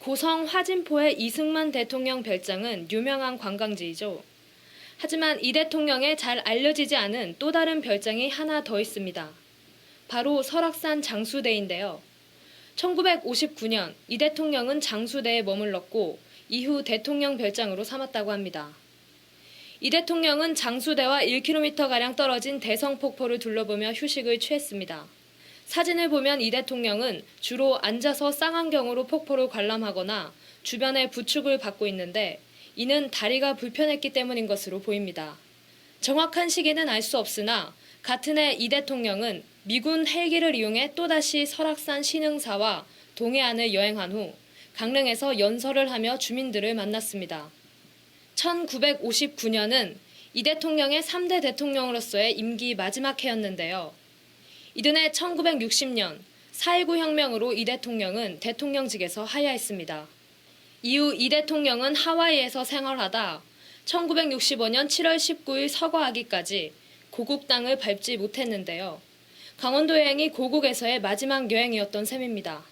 고성 화진포의 이승만 대통령 별장은 유명한 관광지이죠. 하지만 이 대통령의 잘 알려지지 않은 또 다른 별장이 하나 더 있습니다. 바로 설악산 장수대인데요. 1959년 이 대통령은 장수대에 머물렀고 이후 대통령 별장으로 삼았다고 합니다. 이 대통령은 장수대와 1km가량 떨어진 대성폭포를 둘러보며 휴식을 취했습니다. 사진을 보면 이 대통령은 주로 앉아서 쌍안경으로 폭포를 관람하거나 주변에 부축을 받고 있는데 이는 다리가 불편했기 때문인 것으로 보입니다. 정확한 시기는 알 수 없으나 같은 해 이 대통령은 미군 헬기를 이용해 또다시 설악산 신흥사와 동해안을 여행한 후 강릉에서 연설을 하며 주민들을 만났습니다. 1959년은 이 대통령의 3대 대통령으로서의 임기 마지막 해였는데요. 이듬해 1960년 4.19 혁명으로 이 대통령은 대통령직에서 하야했습니다. 이후 이 대통령은 하와이에서 생활하다 1965년 7월 19일 서거하기까지 고국 땅을 밟지 못했는데요. 강원도 여행이 고국에서의 마지막 여행이었던 셈입니다.